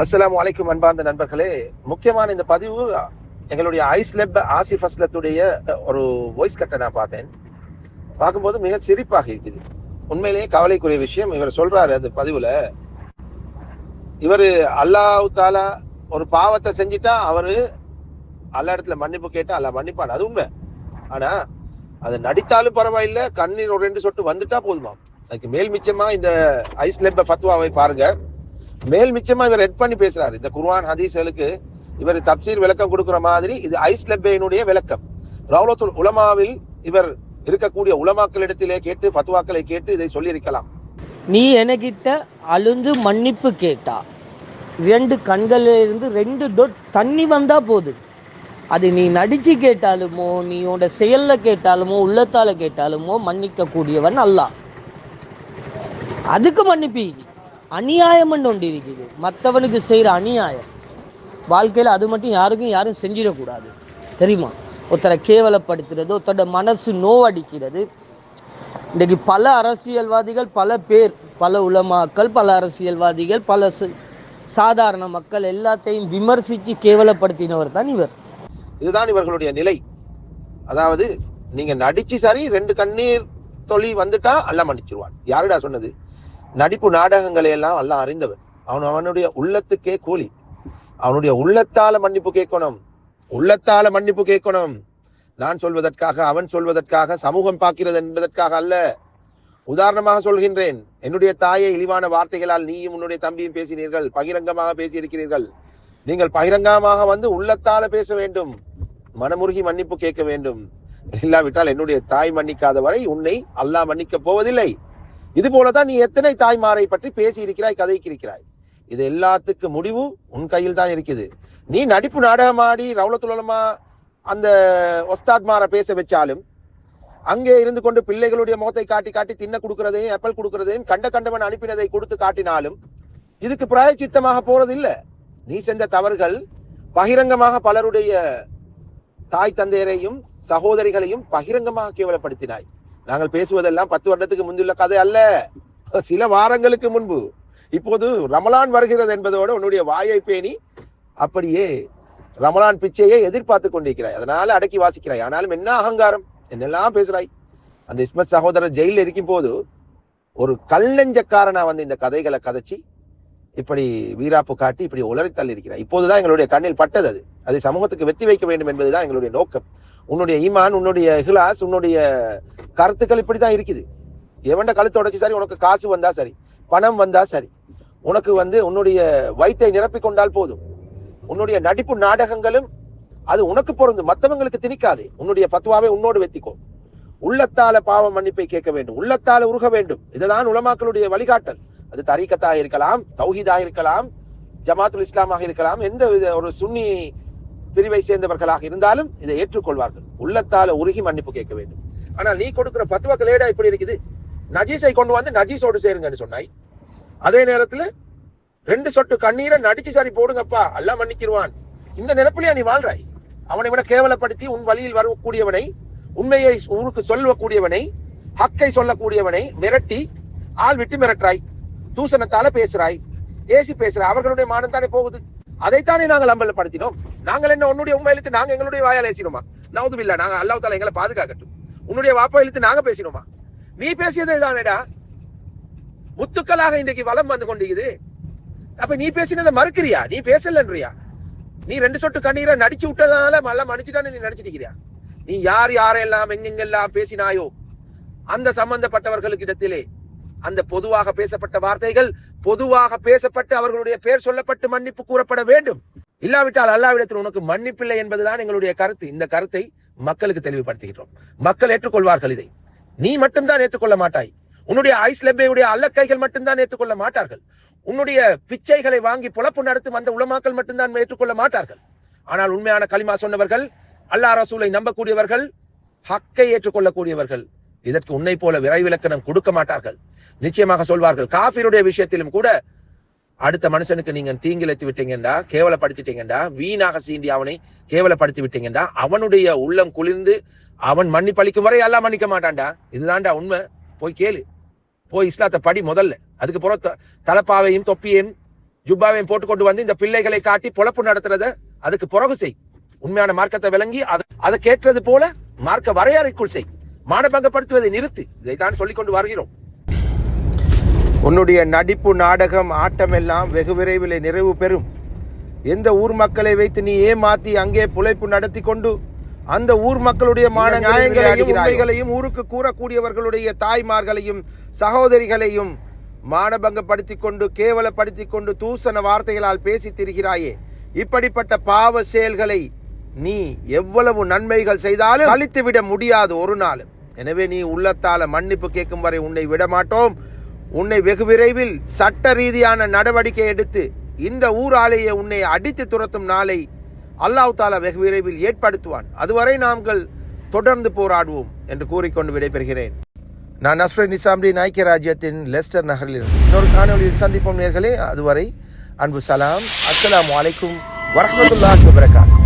அஸ்லாம் வலைக்கும் அன்பார்ந்த நண்பர்களே முக்கியமான இந்த பதிவு எங்களுடைய ஐஸ்லெப் ஆசிஃப் அஸ்லத்துடைய ஒரு வாய்ஸ் கட்டை நான் பார்த்தேன். பார்க்கும்போது மிக சிரிப்பாக இருக்குது. உண்மையிலேயே கவலைக்குரிய விஷயம் இவர் சொல்றாரு அந்த பதிவுல இவர் அல்லாஹ் தாலா ஒரு பாவத்தை செஞ்சிட்டா அவரு அல்லா இடத்துல மன்னிப்பு கேட்டா அல்லா மன்னிப்பான். அது உண்மை. ஆனா அது நடித்தாலும் பரவாயில்ல கண்ணீர் ஒரு ரெண்டு சொட்டு வந்துட்டா போதுமா அதுக்கு மேல் மிச்சமா இந்த ஐஸ்லெப் ஃபத்வாவை பாருங்க. மேல் மிச்சமா இவர் ரெட் பண்ணி பேசுறாரு. இந்த குர்வான் ஹதீஸ்களுக்கு இவர் தப்சீர் விளக்கம் கொடுக்கிற மாதிரி இது ஐஸ்லெப்பையினுடைய விளக்கம். ரவுலத்துல் உலமாவில் இவர் இருக்கக்கூடிய உலமாக்களிடத்திலே கேட்டு ஃபத்வாக்களை கேட்டு இதை சொல்லியிருக்கலாம். நீ என்கிட்ட அழுந்து மன்னிப்பு கேட்டா ரெண்டு கண்கள்ல இருந்து ரெண்டு டொட் தண்ணி வந்தா போதும். அது நீ நடிச்சு கேட்டாலுமோ நீ உன்னோட செயல்ல கேட்டாலுமோ உள்ளத்தால கேட்டாலுமோ மன்னிக்க கூடியவன் அல்ல அதுக்கு மன்னிப்பு அநியாயம் ஒன்று இருக்குது. மற்றவனுக்கு செய்கிற அநியாயம். வாழ்க்கையில் அது மட்டும் யாருக்கும் யாரும் செஞ்சிடக்கூடாது. தெரியுமா? ஒருத்தரை கேவலப்படுத்துறது ஒருத்தரோட மனசு நோவடிக்கிறது. இன்றைக்கு பல அரசியல்வாதிகள் பல பேர் பல உலமாக்கள் பல அரசியல்வாதிகள் பல ச- சாதாரண மக்கள் எல்லாத்தையும் விமர்சித்து கேவலப்படுத்தினவர் தான் இவர். இதுதான் இவர்களுடைய நிலை. அதாவது நீங்க நடிச்சு சரி ரெண்டு கண்ணீர் தொழில் வந்துட்டா அல்ல மன்னிச்சிருவான். யாருடா சொன்னது? நடிப்பு நாடகங்களை எல்லாம் எல்லாம் அறிந்தவன். அவன் அவனுடைய உள்ளத்துக்கே கூலி. அவனுடைய உள்ளத்தால மன்னிப்பு கேட்கணும். உள்ளத்தால மன்னிப்பு கேட்கணும். நான் சொல்வதற்காக அவன் சொல்வதற்காக சமூகம் பார்க்கிறது என்பதற்காக அல்ல. உதாரணமாக சொல்கின்றேன் என்னுடைய தாயை இழிவான வார்த்தைகளால் நீயும் உன்னுடைய தம்பியும் பேசினீர்கள். பகிரங்கமாக பேசியிருக்கிறீர்கள். நீங்கள் பகிரங்கமாக வந்து உள்ளத்தால பேச வேண்டும். மனமுருகி மன்னிப்பு கேட்க வேண்டும். இல்லாவிட்டால் என்னுடைய தாய் மன்னிக்காத வரை உன்னை அல்லாஹ் மன்னிக்க போவதில்லை. இது போலதான் நீ எத்தனை தாய்மாரை பற்றி பேசி இருக்கிறாய் கதைக்கு இருக்கிறாய் இது எல்லாத்துக்கு முடிவு உன் கையில் தான் இருக்குது. நீ நடிப்பு நாடகமாடி ரவுலத்துலமா அந்த ஒஸ்தாத்மாரை பேச வச்சாலும் அங்கே இருந்து கொண்டு பிள்ளைகளுடைய முகத்தை காட்டி காட்டி தின்ன கொடுக்கறதையும் எப்பல் கொடுக்கறதையும் கண்ட கண்டவன் அனுப்பினதை கொடுத்து காட்டினாலும் இதுக்கு பிராயச்சித்தமாக போறது நீ செஞ்ச தவறுகள் பகிரங்கமாக பலருடைய தாய் தந்தையரையும் சகோதரிகளையும் பகிரங்கமாக கேவலப்படுத்தினாய். நாங்கள் பேசுவதெல்லாம் பத்து வருடத்துக்கு முந்துள்ள கதை அல்ல. சில வாரங்களுக்கு முன்பு. இப்போது ரமலான் வருகிறது என்பதோடு உன்னுடைய வாயை பேணி அப்படியே ரமலான் பிச்சையை எதிர்பார்த்து கொண்டிருக்கிறாய். அதனால அடக்கி வாசிக்கிறாய். ஆனாலும் என்ன அகங்காரம்? என்னெல்லாம் பேசுறாய்? அந்த இஸ்மத் சகோதரர் ஜெயிலில் இருக்கும் போது ஒரு கல்லெஞ்சக்காரனா வந்து இந்த கதைகளை கதைச்சி இப்படி வீராப்பு காட்டி இப்படி உளறி தள்ளி இருக்கிறார் இப்போதுதான் எங்களுடைய கண்ணில் பட்டது அது. அதை சமூகத்துக்கு வெற்றி வைக்க வேண்டும் என்பதுதான் எங்களுடைய நோக்கம். உன்னுடைய ஈமான் உன்னுடைய இஹ்லாஸ் உன்னுடைய கருத்துக்கள் இப்படிதான் இருக்குது. எவன்ட கழுத்து உடச்சி சரி உனக்கு காசு வந்தா சரி பணம் வந்தா சரி உனக்கு வந்து உன்னுடைய வயிற்றை நிரப்பிக் கொண்டால் போதும். உன்னுடைய நடிப்பு நாடகங்களும் அது உனக்கு பொருந்து மற்றவங்களுக்கு திணிக்காது. உன்னுடைய பத்துவாவை உன்னோடு வெத்திக்கோ. உள்ளத்தால பாவ மன்னிப்பை கேட்க வேண்டும். உள்ளத்தால உருக வேண்டும். இதுதான் உலமாக்களுடைய வழிகாட்டல். அது தரீக்கத்தாக இருக்கலாம் தௌஹீதாக இருக்கலாம் ஜமாத்துல் இஸ்லாமாக இருக்கலாம் எந்த வித ஒரு சுன்னி பிரிவை சேர்ந்தவர்களாக இருந்தாலும் இதை ஏற்றுக்கொள்வார்கள். உள்ளத்தால உருகி மன்னிப்பு கேட்க வேண்டும். ஆனால் நீ கொடுக்கிற பத்துவாக்கள் ஏடா இப்படி இருக்குது? நஜீஸை கொண்டு வந்து நஜீஸோடு சேருங்கன்னு சொன்னாய். அதே நேரத்துல ரெண்டு சொட்டு கண்ணீரை நடிச்சு சரி போடுங்கப்பா எல்லாம் மன்னிச்சிருவான். இந்த நினைப்பிலேயே நீ வாழ்றாய். அவனை விட கேவலப்படுத்தி உன் வழியில் வரக்கூடியவனை உண்மையை ஊருக்கு சொல்லக்கூடியவனை ஹக்கை சொல்லக்கூடியவனை மிரட்டி ஆள் விட்டு மிரட்டுறாய். தூசணத்தால பேசுறாய். ஏசி பேசுற அவர்களுடைய மானம் தானே போகுது. அதைத்தானே நாங்கள் அம்பலப்படுத்தினோம். நாங்கள் என்ன உன்னுடைய உண்மை நாங்க எங்களுடைய வாயால் ஏசினோமா? நவுதுபில்லா நாங்க அல்லாஹ் தாலா எங்களை பாதுகாக்கட்டும். உன்னுடைய வாப்பா இழுத்து நாங்க பேசினோமா? நீ பேசியதே தானேடா முத்துக்களாக இன்றைக்கு வளம் வந்து கொண்டிருக்குது. அப்ப நீ பேசினதை மறுக்கிறியா? நீ பேசலன்றியா? நீ ரெண்டு சொட்டு கண்ணீரை நடிச்சு விட்டதுனால மல்ல மன்னிச்சுட்டான்னு நீ நடிச்சிட்டிருக்கிறியா நீ யார் யாரெல்லாம் எங்கெங்கெல்லாம் பேசினாயோ அந்த சம்பந்தப்பட்டவர்களுக்கு இடத்திலே அந்த பொதுவாக பேசப்பட்ட வார்த்தைகள் பொதுவாக பேசப்பட்டு அவர்களுடைய பேர் சொல்லப்பட்டு மன்னிப்பு கூறப்பட வேண்டும். இல்லாவிட்டால் அல்லாவிடத்தில் உனக்கு மன்னிப்பில்லை என்பதுதான் எங்களுடைய கருத்து. இந்த கருத்தை மக்களுக்கு தெளிவுபடுத்துகிறோம் மக்கள் ஏற்றுக்கொள்வார்கள் இதை. நீ மட்டும்தான் ஏற்றுக்கொள்ள மாட்டாய். உன்னுடைய ஐஸ் லெப்பையுடைய அல்லக்கைகள் மட்டும்தான் ஏற்றுக்கொள்ள மாட்டார்கள். உன்னுடைய பிச்சைகளை வாங்கி புலப்பு நடத்தும் அந்த உலமாக்கள் மட்டும்தான் ஏற்றுக்கொள்ள மாட்டார்கள். ஆனால் உண்மையான களிமா சொன்னவர்கள் அல்லாஹ் ரசூலை நம்பக்கூடியவர்கள் ஹக்கை ஏற்றுக்கொள்ளக்கூடியவர்கள் இதற்கு உன்னை போல விரைவிலக்கணம் கொடுக்க மாட்டார்கள். நிச்சயமாக சொல்வார்கள் காபிருடைய விஷயத்திலும் கூட அடுத்த மனுஷனுக்கு நீங்க தீங்கிழைத்து விட்டீங்கடா கேவலப்படுத்திட்டீங்கடா வீணாக சீண்டி அவனை கேவலப்படுத்தி விட்டீங்கடா அவனுடைய உள்ளம் குளிர்ந்து அவன் மன்னிப்பளிக்கும் வரை எல்லாம் மன்னிக்க மாட்டான்டா. இதுதான்டா உண்மை. போய் கேளு. போய் இஸ்லாத்தை படி முதல்ல. அதுக்கு புற தலப்பாவையும் தொப்பியையும் ஜுப்பாவையும் போட்டு கொண்டு வந்து இந்த பிள்ளைகளை காட்டி பொழப்பு நடத்துறத அதுக்கு பிறகு செய். உண்மையான மார்க்கத்தை விளங்கி அதை அதை கேட்டது போல மார்க்க வரையறைக்குள் செய். மானபங்கப்படுத்துவதை நிறுத்து. இதைத்தான் சொல்லிக்கொண்டு வருகிறோம். உன்னுடைய நடிப்பு நாடகம் ஆட்டம் எல்லாம் வெகு விரைவில் நிறைவு பெறும். எந்த ஊர் மக்களை வைத்து நீ ஏமாத்தி அங்கே புழைப்பு நடத்தி கொண்டு அந்த ஊர் மக்களுடைய மான நியாயங்களையும் உண்மைகளையும் ஊருக்கு கூறக்கூடியவர்களுடைய தாய்மார்களையும் சகோதரிகளையும் மானபங்கப்படுத்தி கொண்டு கேவலப்படுத்தி கொண்டு தூசண வார்த்தைகளால் பேசி திரிகிறாயே. இப்படிப்பட்ட பாவ செயல்களை நீ எவ்வளவு நன்மைகள் செய்தாலும் அழித்து விட முடியாது ஒரு நாள் எனவே நீ உள்ளத்தால மன்னிப்பு கேட்கும் வரை உன்னை விட மாட்டோம் உன்னை வெகு விரைவில் சட்ட ரீதியான நடவடிக்கை எடுத்து இந்த ஊராலேயே உன்னை அடித்து துரத்தும் நாளை அல்லாஹ் தாலா வெகு விரைவில் ஏற்படுத்துவான். அதுவரை நாங்கள் தொடர்ந்து போராடுவோம் என்று கூறிக்கொண்டு விடைபெறுகிறேன். நான் நஸ்ரத் நிசாம்டி ஐக்கிய ராஜ்யத்தின் லெஸ்டர் நகரில் இருந்து இன்னொரு காணொலியில் சந்திப்போம் நேர்களே அதுவரை அன்பு சலாம் அஸ்லாம் அலைக்கும் வரமத்துல்லா வரகாத்